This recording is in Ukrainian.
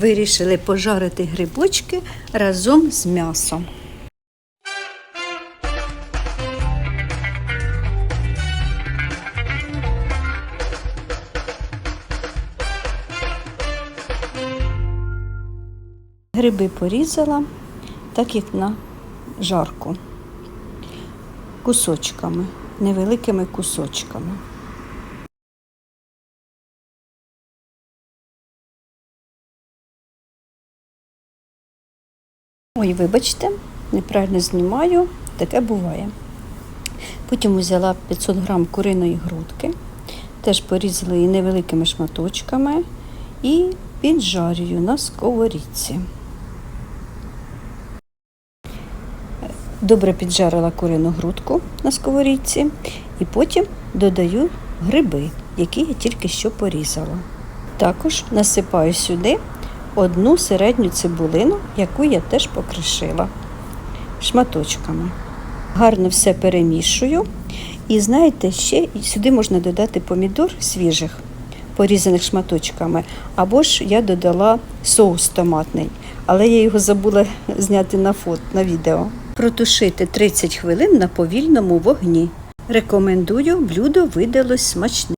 Вирішили пожарити грибочки разом з м'ясом. Гриби порізала, так як на жарку, кусочками, невеликими кусочками. Ой, вибачте, неправильно знімаю, таке буває. Потім взяла 500 грам куриної грудки, теж порізала її невеликими шматочками і піджарюю на сковорідці. Добре піджарила курину грудку на сковорідці і потім додаю гриби, які я тільки що порізала. Також насипаю сюди одну середню цибулину, яку я теж покришила шматочками. Гарно все перемішую. І знаєте, ще сюди можна додати помідор свіжих, порізаних шматочками, або ж я додала соус томатний, але я його забула зняти на фото, на відео. Протушити 30 хвилин на повільному вогні. Рекомендую, блюдо видалось смачним.